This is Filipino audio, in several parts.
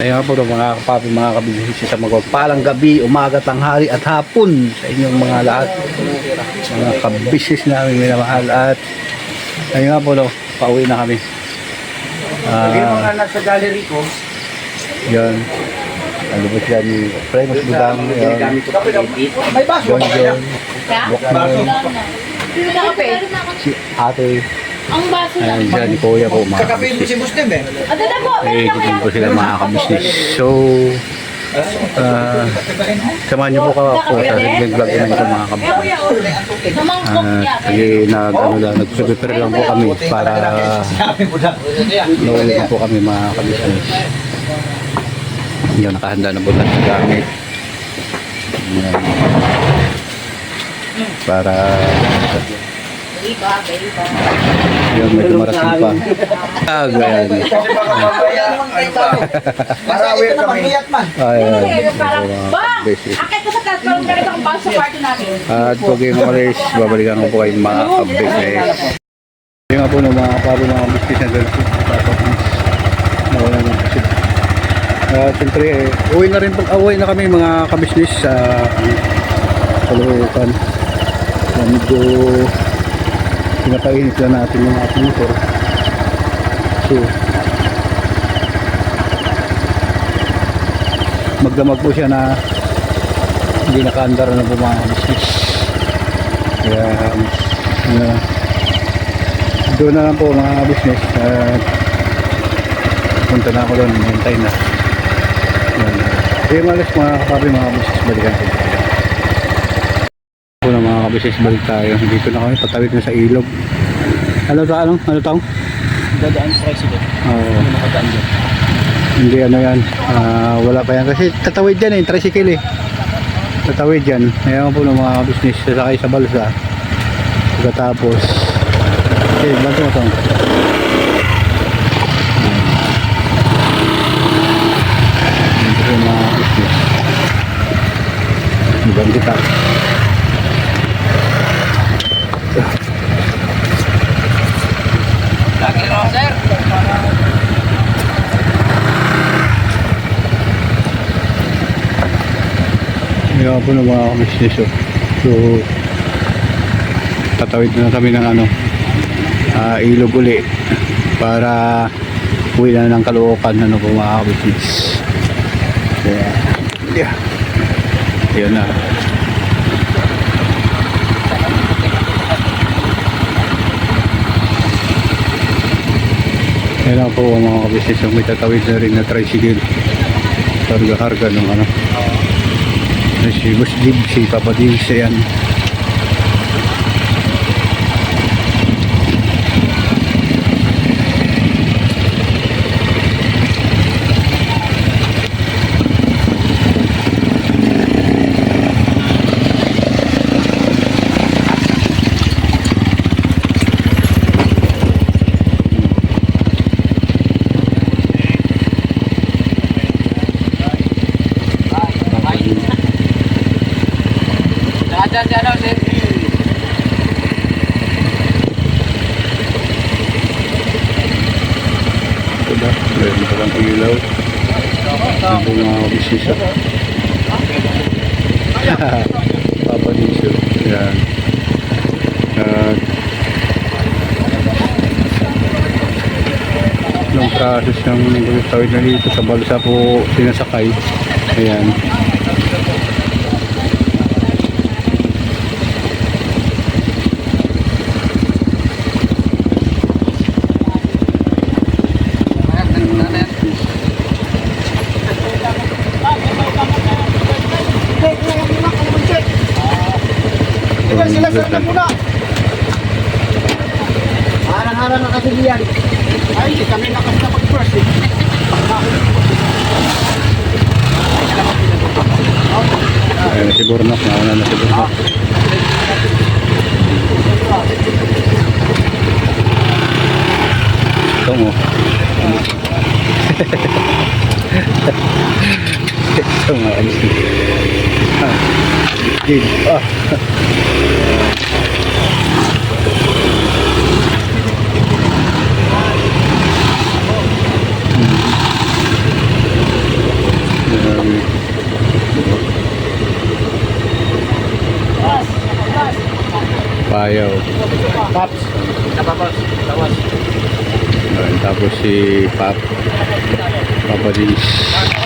Kaya po mga kapapi, mga kabibisi sa magpagpalang gabi, umaga, tanghali at hapon sa inyong mga lahat. Mga kabisis namin minamahal at ayun nga po, no, pauwi na kami. Lagyan mo nga nasa gallery ko. yun. Ano ba siya ni Primus Budang, edit. May baso ba kaya? Bukman, na si ate, Ang baso lang. ayun siya, ni Kuya po, mga Kakapiin mo si Muslim eh. Ano na po? eh, dito po sila mga kabisnes. So, ah, samahan niyo po ka po sa vlog vlog namin sa mga kabisnes. Ah, niya. sige, nag, ano lang, nag-prepare lang po kami para Sabi mo po kami mga kabisnes. Yun, nakahanda na po lahat sa gamit. Yan. Para Iba, iba. yun, medyo marating pa. Ah, ganyan. Ano pa. Marawi kami. mga kabisnes. Akit ko sa taas, parang ganito ang baso sa party namin. At pag yung umalis, babalikan ko po kayo mga ka-business. Yung nga po ng mga kaparo mga business na kapatid, nawala ng kasi. Uh, Siyempre, eh, uwi na rin po, uwi na kami mga ka-business sa Kalukan. So, medyo pinapainit lang natin yung ating motor. So, magdamag po siya na hindi nakaandar na po mga business kaya uh, doon na lang po mga business. At punta na ako doon hintay na. Yan. Kaya malas mga kapabi mga business balikan ko mga business balik tayo dito na kami patawid na sa ilog ano ta ano ano taong Dadaan sa president. Oo. Nakadaan dyan. Hindi ano yan. Ah, wala pa yan. Kasi tatawid yan eh. Tricycle eh. Tatawid yan. Ngayon po ng mga business sasakay sa balsa. Pagkatapos. Po yung mga business. Ibang kita. Po ng mga oh. So, tatawid na kami ng ano, ah, ilog uli para uwi na ng kalookan ano po mga business. Kaya, yeah. Yun na. Yan na po mga kabisnes may tatawid na rin na tricycle. Karga-karga ng ano. Si Boss Dib, si Papa Dibs, yan. Dadaan dyan, sir. Ito ba? Meron pa lang ilaw. Ito po mga kabisnes. ah. Papa Dibs, oh. yan. At ng process ng tawid na dito sa balsa po sinasakay. Ayan. Diba sila sir na muna? Harang-harang na kasi diyan. Ay, kami nakas na mag-first eh. Ayan na si Bornok. Nauna na si Bornok. Ito mo. Ito nga, alis na. Ah, game. Ah. Payaw. Paps. Tapapas. Tawas. Tapos si Pap. Papadis. Papadis.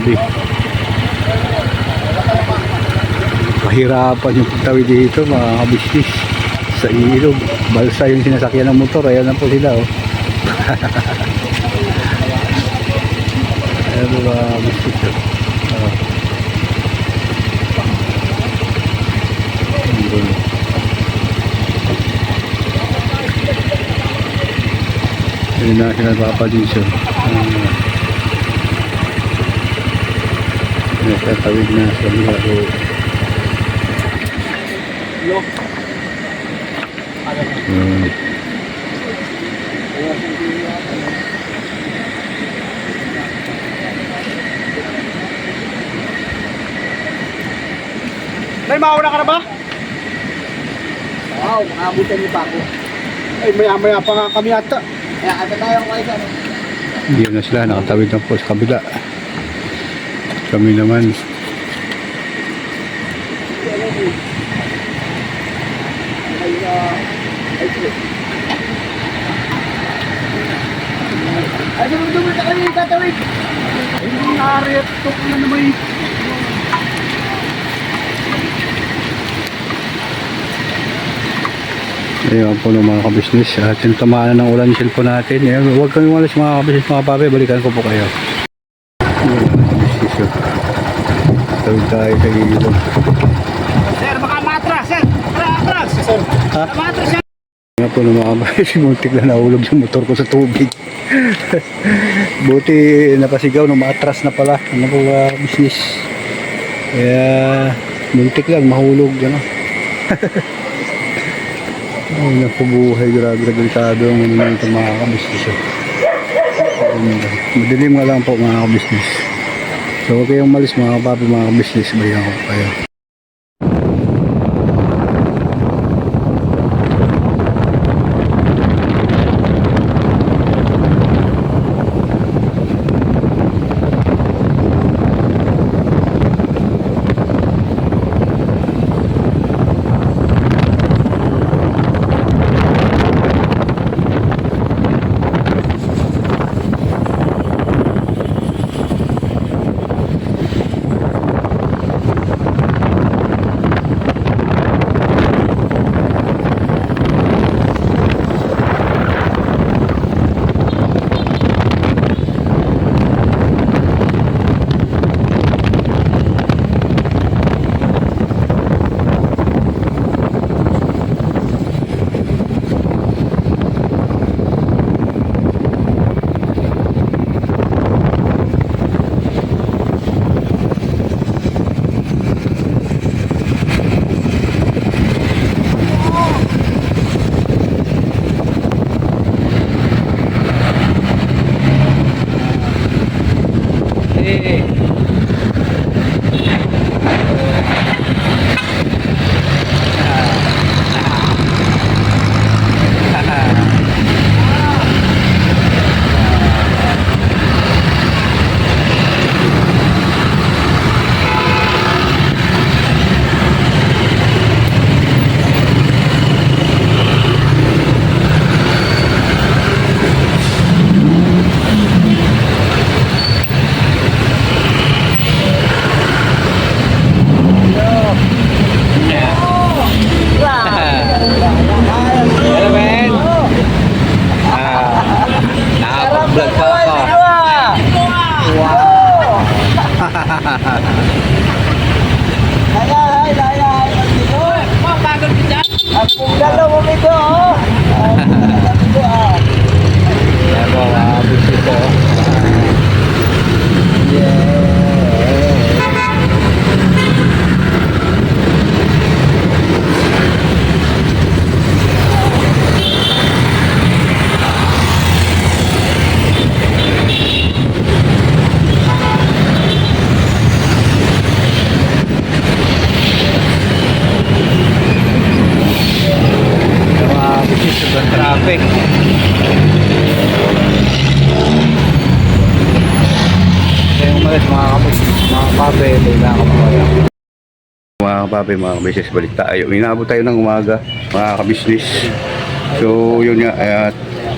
Gabi. Pahirapan yung pagtawid dito mga kabisnis. Sa ilog. Balsa yung sinasakyan ng motor. Ayan na po sila oh. Ayan mga kabisnis oh. Oh. Andun. Ayun na sila papadins oh. Ah. Nagtatawid na sa mga oh. Hmm. Nay, mauna ka na ba? Wow, makabutan niyo pa ako. Ay, maya-maya pa nga kami ata. Kaya kata tayo ko isa. Hindi na sila, nakatawid na po sa kabila. Kami naman. Ay, dumul-dumul na kami tatawid. Ay, at ito na naman. Ayun po ng mga kabisnes. At yung tamaan ng ulan yung cellphone natin. Ayun, huwag kami walas mga kabisnes mga pape. Balikan ko po kayo. Ayun, mga kabisnes. oh. Tawid tayo sa ilog. Sir, baka matras, sir. Tara, atras. Sir, Ha? matras yan. Nga po ng mga kabisnes. Muntik na nahulog yung motor ko sa tubig. Buti napasigaw nung maatras na pala. Ano po mga kabisnes. Kaya muntik lang mahulog. Ano? Ay, naku buhay. Grabe delikado ang ano nito mga kabisnes. Ayun, Madilim nga lang po mga kabisnes. So huwag kayong malis mga papi mga kabisnes. Balikan ko kayo. Umalis mga kapit, mga kape, ko kaya. Mga kapape, mga kabisis, balik tayo. Inabot tayo ng umaga, mga kabisnis. So, yun nga, ay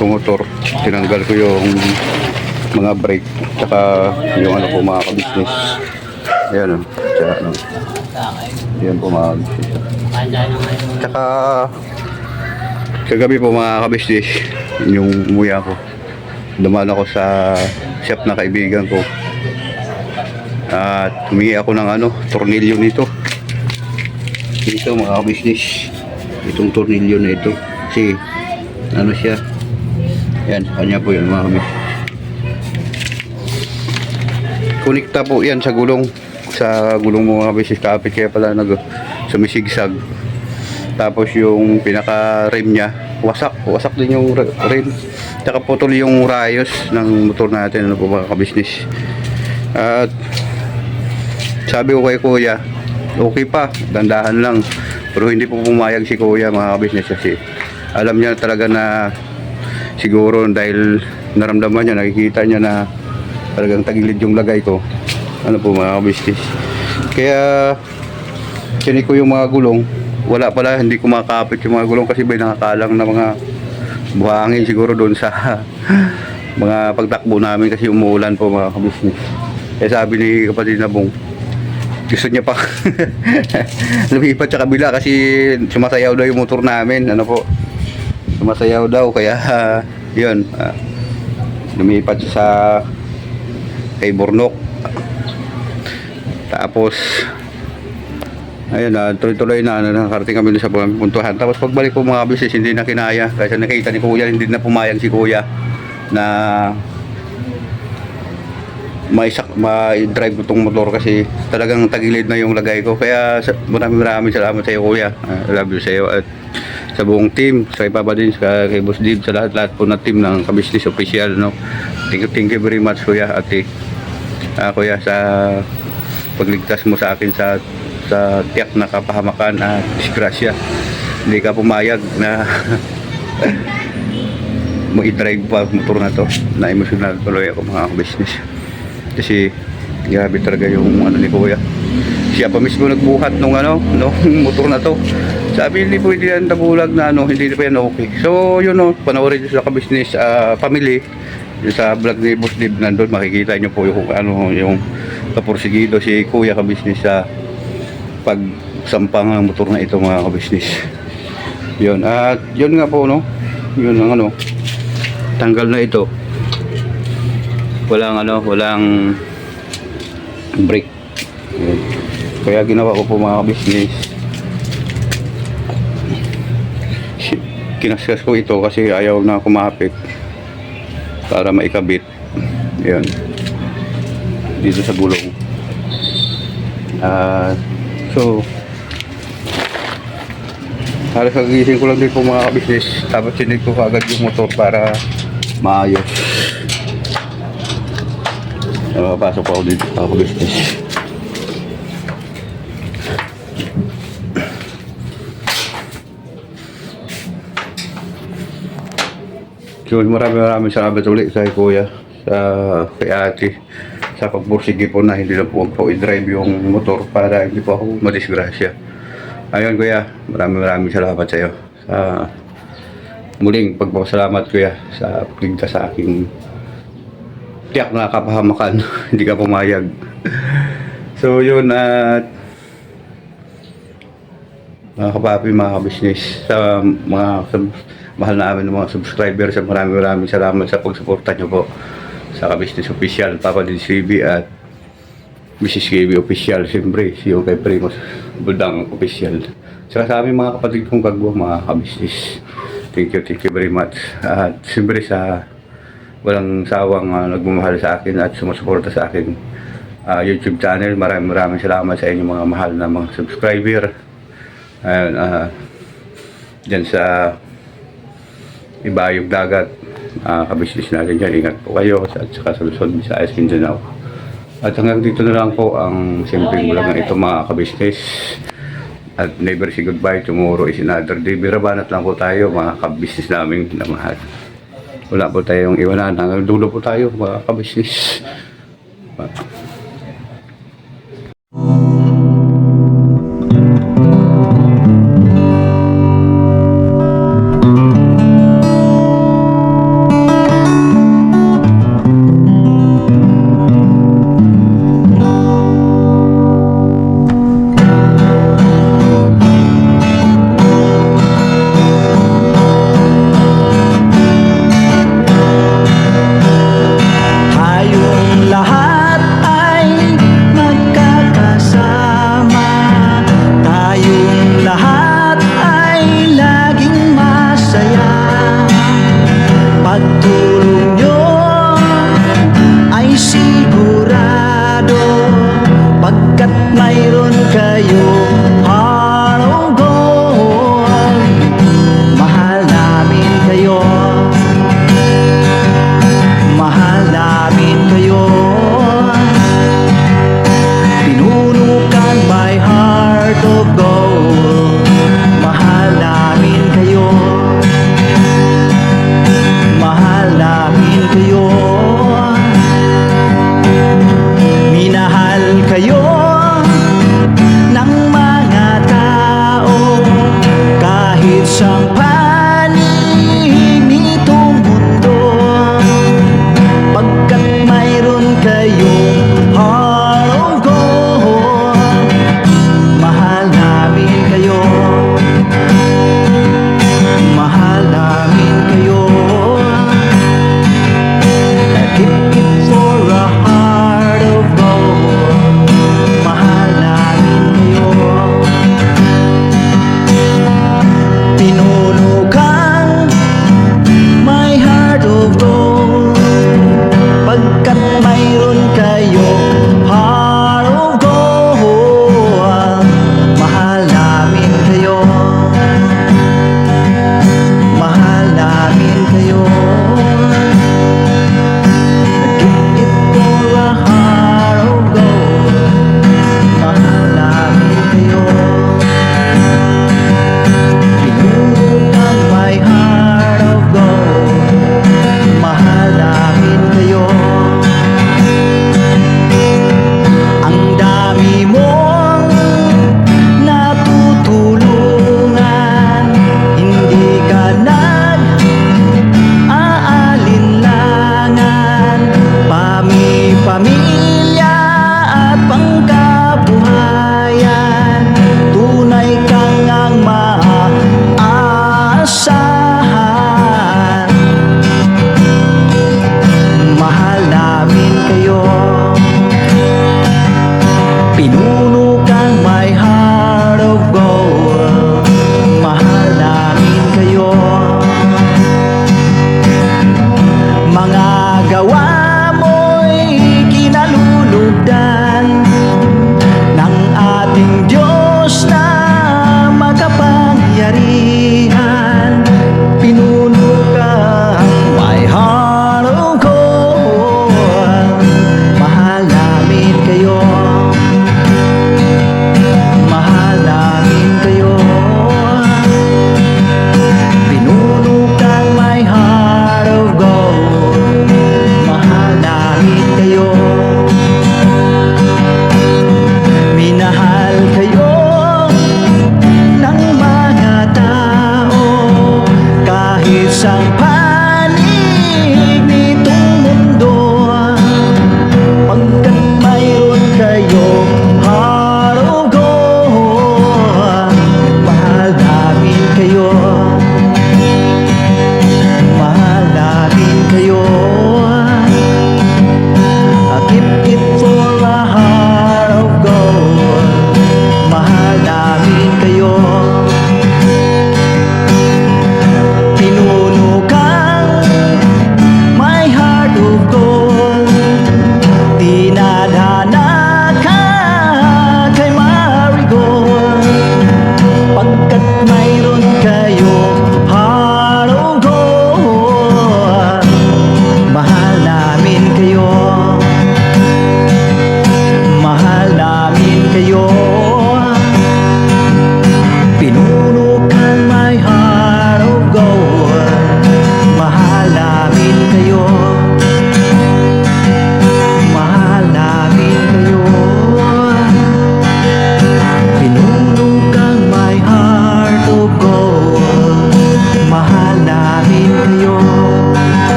tumotor. Tinanggal ko yung mga brake, tsaka yung ano po mga kabisnis. Ayan o, tsaka ano. Po mga kabisnis. Tsaka, kagabi po mga kabisnis, yung umuya ko. Dumaan ako sa shop na kaibigan ko. At humingi ako ng ano, tornilyo nito. Dito mga kabisnis. Itong tornilyo na ito. Kasi ano siya. Yan, kanya po yun mga kabisnis. Kunikta po yan sa gulong. Sa gulong mga kabisnis kapit kaya pala nag sumisigsag. Tapos yung pinaka rim niya, wasak. Wasak din yung rim. Tsaka putol yung rayos ng motor natin ano po mga kabisnis. At sabi ko kay kuya, okay pa, dandahan lang. Pero hindi po pumayag si kuya mga kabisnes kasi alam niya talaga na siguro dahil naramdaman niya, nakikita niya na talagang tagilid yung lagay ko. Ano po mga kabisnes. Kaya chinik ko yung mga gulong. Wala pala, hindi ko makakapit yung mga gulong kasi may nakakalang na mga buhangin siguro doon sa mga pagtakbo namin kasi umuulan po mga kabisnes. Kaya sabi ni kapatid na bong, gusto niya pa lumipat sa kabila kasi sumasayaw daw yung motor namin. Ano po? Sumasayaw daw kaya ah, yun ah, lumipat sa kay Bornok. Tapos ayun na tuloy-tuloy na ano, nakarating kami sa puntuhan. Tapos pagbalik ko mga business hindi na kinaya. Kasi nakita ni kuya hindi na pumayag si kuya na maisak ma-drive ko tong motor kasi talagang tagilid na yung lagay ko. Kaya maraming maraming salamat sa iyo kuya. I love you sa iyo at sa buong team sa Papa din sa kay Boss Dib sa lahat-lahat po na team ng Kabisnes Official no? Thank you thank you very much kuya ate Ah, kuya sa pagligtas mo sa akin sa sa tiyak na kapahamakan at disgrasya. Hindi ka pumayag na mag-drive pa ang motor na to na emotional tuloy ako mga business kasi grabe talaga yung ano ni kuya. Siya pa mismo nagbuhat nung ano nung motor na to. Sabi hindi pwede yan tabulag na ano hindi pa yan okay. So yun no panoorin nyo sa ka-business ah, family. Sa vlog ni Boss Dib nandun makikita nyo po yung ano yung kapursigido si kuya ka-business sa pagsampang ng motor na ito mga ka-business. Yun at yun nga po no? Yun ang ano tanggal na ito. Walang ano walang brake. Kaya ginawa ko po mga business kinaskas ko ito kasi ayaw na kumapit para maikabit. Yun. Dito sa gulong. Ah so halos kagising ko lang din po mga business tapos sinig ko kagad yung motor para maayos Uh, pasok pa ako dito ako business. So maraming maraming salamat ulit sa kuya, sa kay ate, sa pagbursige po na hindi na po po i-drive yung motor para hindi po ako madisgrasya. Ayun kuya, maraming maraming salamat sa iyo. Sa muling pagpapasalamat kuya sa pagligtas sa aking tiyak na kapahamakan, hindi ka pumayag. so yun at mga kapapi, mga kabisnes, sa mga sub- mahal namin ng mga subscriber, sa maraming maraming salamat sa pagsuporta nyo po sa kabisnes official, Papa Din CB at Mrs. KB official, siyempre, si kay Primos Budang official. Saka sa aming mga kapatid kong kagwa, mga kabisnes. Thank you, thank you very much. At siyempre sa walang sawang ah, nagmamahal sa akin at sumusuporta sa akin ah, YouTube channel. Maraming maraming salamat sa inyong mga mahal na mga subscriber. Ayun, ah, dyan sa Ibayog Dagat, uh, kabisnes natin dyan. Ingat po kayo at saka sa Luzon, Visayas, Mindanao. At hanggang dito na lang po ang simpleng vlog na ito mga kabisnes. At never say goodbye, tomorrow is another day. Birabanat lang po tayo, mga kabisnes namin na mahal. Wala po tayong iwanan. Hanggang dulo po tayo, mga kabisnes.